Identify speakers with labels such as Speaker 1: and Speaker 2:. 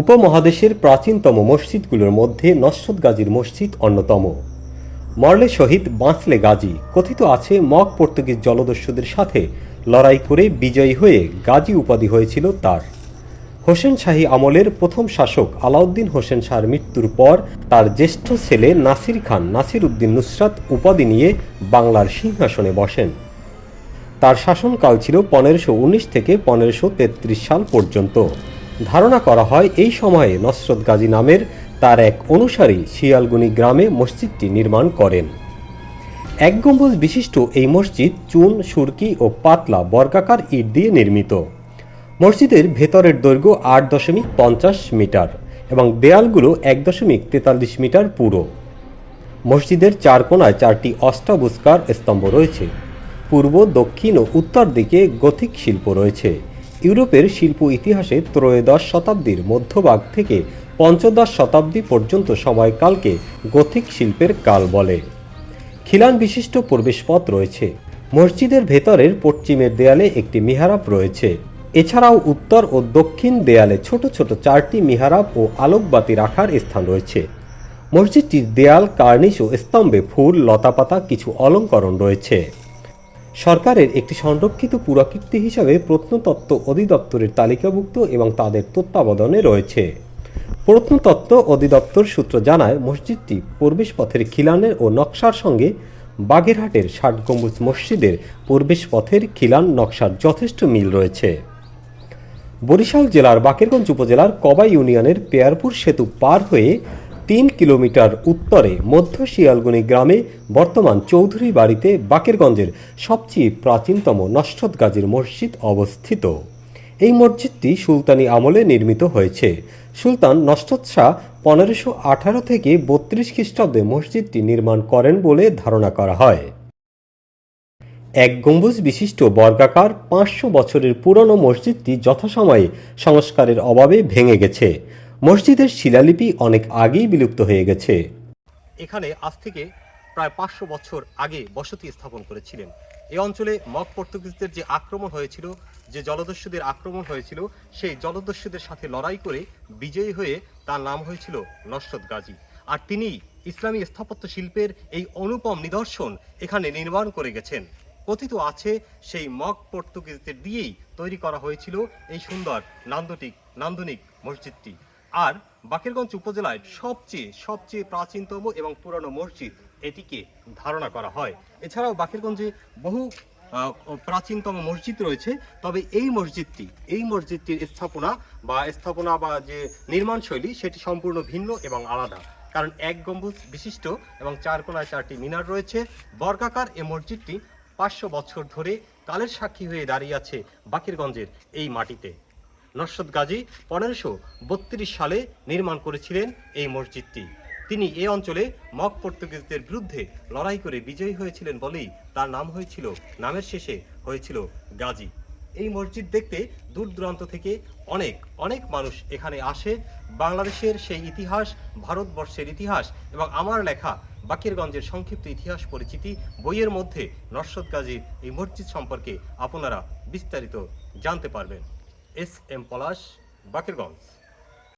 Speaker 1: উপমহাদেশের প্রাচীনতম মসজিদগুলোর মধ্যে নসরত গাজীর মসজিদ অন্যতম। মরলে শহীদ, বাঁচলে গাজী। কথিত আছে, মগ পর্তুগিজ জলদস্যুদের সাথে লড়াই করে বিজয়ী হয়ে গাজী উপাধি হয়েছিল তার। হোসেন শাহী আমলের প্রথম শাসক আলাউদ্দিন হোসেন শাহর মৃত্যুর পর তার জ্যেষ্ঠ ছেলে নাসির খান নাসির উদ্দিন নুসরাত উপাধি নিয়ে বাংলার সিংহাসনে বসেন। তার শাসনকাল ছিল পনেরোশো থেকে পনেরোশো সাল পর্যন্ত। ধারণা করা হয়, এই সময়ে নসরত গাজী নামের তার এক অনুসারী শিয়ালগুনি গ্রামে মসজিদটি নির্মাণ করেন। এক গম্বুজ বিশিষ্ট এই মসজিদ চুন, সুরকি ও পাতলা বর্গাকার ইট দিয়ে নির্মিত। মসজিদের ভেতরের দৈর্ঘ্য আট দশমিক পঞ্চাশ মিটার এবং দেয়ালগুলো এক দশমিক তেতাল্লিশ মিটার পুরো। মসজিদের চার কোণায় চারটি অষ্টাবুস্কার স্তম্ভ রয়েছে। পূর্ব, দক্ষিণ ও উত্তর দিকে গথিক শিল্প রয়েছে। ইউরোপের শিল্প ইতিহাসে ত্রয়োদশ শতাব্দীর মধ্যভাগ থেকে পঞ্চদশ শতাব্দী পর্যন্ত সময়কালকে গথিক শিল্পের কাল বলে। খিলান বিশিষ্ট প্রবেশপথ রয়েছে। মসজিদের ভেতরের পশ্চিমের দেয়ালে একটি মিহারাব রয়েছে। এছাড়াও উত্তর ও দক্ষিণ দেয়ালে ছোট ছোট চারটি মিহারাব ও আলোকবাতি রাখার স্থান রয়েছে। মসজিদটির দেয়াল, কার্নিশ ও স্তম্ভে ফুল, লতাপাতা, কিছু অলঙ্করণ রয়েছে। সরকারের একটি সংরক্ষিত পুরাকীর্তি হিসাবে প্রত্নতত্ত্ব অধিদপ্তরের তালিকাভুক্ত এবং তাদের তত্ত্বাবধানে রয়েছে। প্রত্নতত্ত্ব অধিদপ্তর সূত্র জানায়, মসজিদটি প্রবেশপথের খিলানের ও নকশার সঙ্গে বাগেরহাটের ষাট গম্বুজ মসজিদের প্রবেশপথের খিলান নকশার যথেষ্ট মিল রয়েছে। বরিশাল জেলার বাকেরগঞ্জ উপজেলার কবাই ইউনিয়নের পেয়ারপুর সেতু পার হয়ে তিন কিলোমিটার উত্তরে মধ্য শিয়ালগুনি গ্রামে বর্তমান চৌধুরী বাড়িতে বাকেরগঞ্জের সবচেয়ে প্রাচীনতম নসরত গাজীর মসজিদ অবস্থিত। এই মসজিদটি সুলতানি আমলে নির্মিত হয়েছে। সুলতান নসরত শাহ পনেরোশো আঠারো থেকে বত্রিশ খ্রিস্টাব্দে মসজিদটি নির্মাণ করেন বলে ধারণা করা হয়। এক গম্বুজ বিশিষ্ট বর্গাকার পাঁচশো বছরের পুরনো মসজিদটি যথাসময়ে সংস্কারের অভাবে ভেঙে গেছে। মসজিদের শিলালিপি অনেক আগেই বিলুপ্ত হয়ে গেছে। এখানে আজ থেকে প্রায় পাঁচশো বছর আগে বসতি স্থাপন করেছিলেন। এই অঞ্চলে মগ পর্তুগিজদের যে আক্রমণ হয়েছিল, যে জলদস্যুদের আক্রমণ হয়েছিল, সেই জলদস্যুদের সাথে লড়াই করে বিজয়ী হয়ে তার নাম হয়েছিল নসরত গাজী। আর তিনি ইসলামী স্থাপত্য শিল্পের এই অনুপম নিদর্শন এখানে নির্মাণ করে গেছেন। কথিত আছে, সেই মগ পর্তুগিজদের দিয়েই তৈরি করা হয়েছিল এই সুন্দর, নান্দনিক নান্দনিক মসজিদটি। আর বাকেরগঞ্জ উপজেলায় সবচেয়ে সবচেয়ে প্রাচীনতম এবং পুরনো মসজিদ এটিকে ধারণা করা হয়। এছাড়াও বাকেরগঞ্জে বহু প্রাচীনতম মসজিদ রয়েছে, তবে এই মসজিদটি, এই মসজিদটির স্থাপনা বা স্থাপনা বা যে নির্মাণ শৈলী, সেটি সম্পূর্ণ ভিন্ন এবং আলাদা। কারণ এক গম্বুজ বিশিষ্ট এবং চার কোনায় চারটি মিনার রয়েছে। বর্গাকার এই মসজিদটি পাঁচশো বছর ধরে কালের সাক্ষী হয়ে দাঁড়িয়ে আছে বাকিরগঞ্জের এই মাটিতে। নরসদ গাজী পনেরোশো বত্রিশ সালে নির্মাণ করেছিলেন এই মসজিদটি। তিনি এ অঞ্চলে মগ পর্তুগিজদের বিরুদ্ধে লড়াই করে বিজয়ী হয়েছিলেন বলেই তার নাম হয়েছিল, নামের শেষে হয়েছিল গাজী। এই মসজিদ দেখতে দূর দূরান্ত থেকে অনেক অনেক মানুষ এখানে আসে। বাংলাদেশের সেই ইতিহাস, ভারতবর্ষের ইতিহাস এবং আমার লেখা বাকিরগঞ্জের সংক্ষিপ্ত ইতিহাস পরিচিতি বইয়ের মধ্যে নরসদ গাজীর এই মসজিদ সম্পর্কে আপনারা বিস্তারিত জানতে পারবেন। এস এম পলাশ বাকেরগঞ্জ